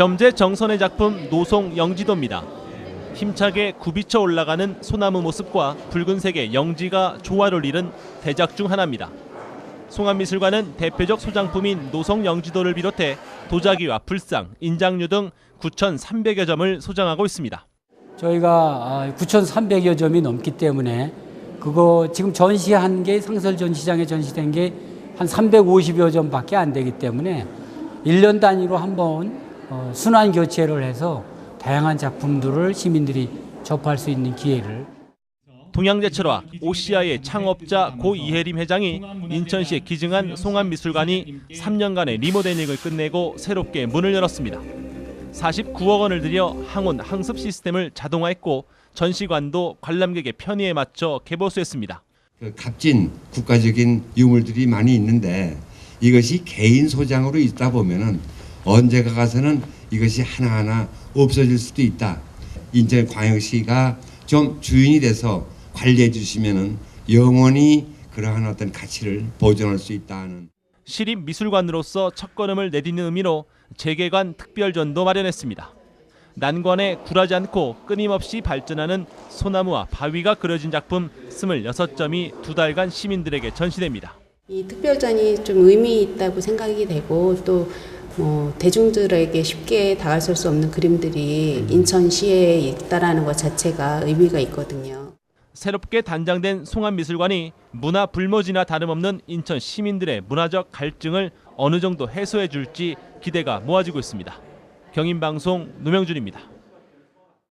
겸재 정선의 작품 노송 영지도입니다. 힘차게 굽이쳐 올라가는 소나무 모습과 붉은색의 영지가 조화를 이룬 대작 중 하나입니다. 송암미술관은 대표적 소장품인 노송 영지도를 비롯해 도자기와 불상, 인장류 등 9,300여 점을 소장하고 있습니다. 저희가 9,300여 점이 넘기 때문에 그거 지금 전시한 게 상설 전시장에 전시된 게 한 350여 점밖에 안 되기 때문에 1년 단위로 한번 어, 순환 교체를 해서 다양한 작품들을 시민들이 접할 수 있는 기회를 동양제철화 오시아의 창업자 고 이혜림 회장이 인천시에 기증한 송암미술관이 3년간의 리모델링을 끝내고 새롭게 문을 열었습니다. 49억 원을 들여 항온 항습 시스템을 자동화했고 전시관도 관람객의 편의에 맞춰 개보수했습니다. 그 값진 국가적인 유물들이 많이 있는데 이것이 개인 소장으로 있다 보면은 언제가 가서는 이것이 하나하나 없어질 수도 있다. 인천 광역시가 좀 주인이 돼서 관리해 주시면은 영원히 그러한 어떤 가치를 보존할 수 있다는 시립 미술관으로서 첫 걸음을 내딛는 의미로 재개관 특별전도 마련했습니다. 난관에 굴하지 않고 끊임없이 발전하는 소나무와 바위가 그려진 작품 26점이 두 달간 시민들에게 전시됩니다. 이 특별전이 좀 의미 있다고 생각이 되고 또 뭐 대중들에게 쉽게 다가설 수 없는 그림들이 인천시에 있다라는 것 자체가 의미가 있거든요. 새롭게 단장된 송암미술관이 문화 불모지나 다름없는 인천 시민들의 문화적 갈증을 어느 정도 해소해 줄지 기대가 모아지고 있습니다. 경인방송 노명준입니다.